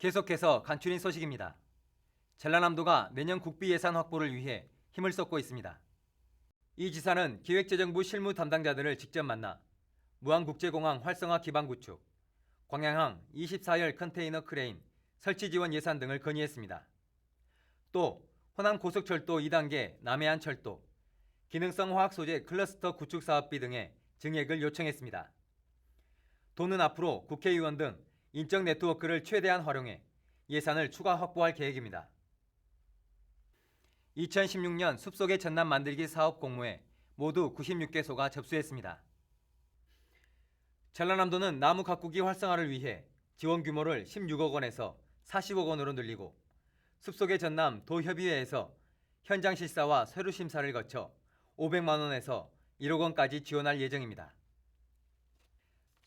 계속해서 간추린 소식입니다. 전라남도가 내년 국비 예산 확보를 위해 힘을 쏟고 있습니다. 이 지사는 기획재정부 실무 담당자들을 직접 만나 무안국제공항 활성화 기반 구축, 광양항 24열 컨테이너 크레인 설치 지원 예산 등을 건의했습니다. 또 호남 고속철도 2단계 남해안 철도, 기능성 화학 소재 클러스터 구축 사업비 등의 증액을 요청했습니다. 도는 앞으로 국회의원 등 인적 네트워크를 최대한 활용해 예산을 추가 확보할 계획입니다. 2016년 숲속의 전남 만들기 사업 공모에 모두 96개소가 접수했습니다. 전라남도는 나무 가꾸기 활성화를 위해 지원 규모를 16억 원에서 40억 원으로 늘리고 숲속의 전남 도협의회에서 현장 실사와 서류 심사를 거쳐 500만 원에서 1억 원까지 지원할 예정입니다.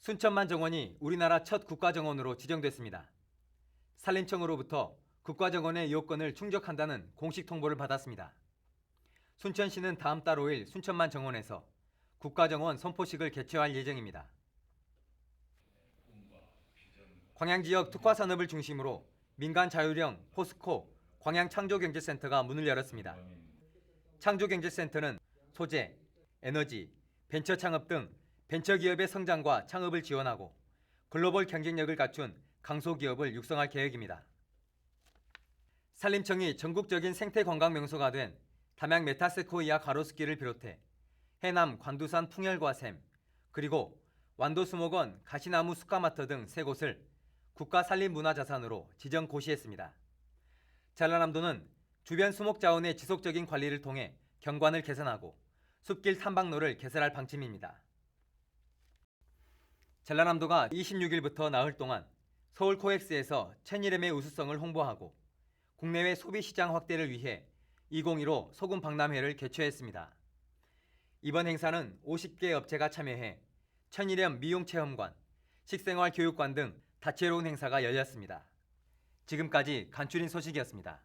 순천만 정원이 우리나라 첫 국가정원으로 지정됐습니다. 산림청으로부터 국가정원의 요건을 충족한다는 공식 통보를 받았습니다. 순천시는 다음 달 5일 순천만 정원에서 국가정원 선포식을 개최할 예정입니다. 광양 지역 특화 산업을 중심으로 민간 자율형 포스코 광양 창조경제센터가 문을 열었습니다. 창조경제센터는 소재, 에너지, 벤처 창업 등 벤처기업의 성장과 창업을 지원하고 글로벌 경쟁력을 갖춘 강소기업을 육성할 계획입니다. 산림청이 전국적인 생태 관광 명소가 된 담양 메타세코이아 가로수길을 비롯해 해남 관두산 풍열과 샘 그리고 완도수목원 가시나무 숲가마터 등 세 곳을 국가산림문화자산으로 지정 고시했습니다. 전라남도는 주변 수목 자원의 지속적인 관리를 통해 경관을 개선하고 숲길 탐방로를 개설할 방침입니다. 전라남도가 26일부터 나흘 동안 서울 코엑스에서 천일염의 우수성을 홍보하고 국내외 소비 시장 확대를 위해 2015 소금 박람회를 개최했습니다. 이번 행사는 50개 업체가 참여해 천일염 미용 체험관, 식생활 교육관 등 다채로운 행사가 열렸습니다. 지금까지 간추린 소식이었습니다.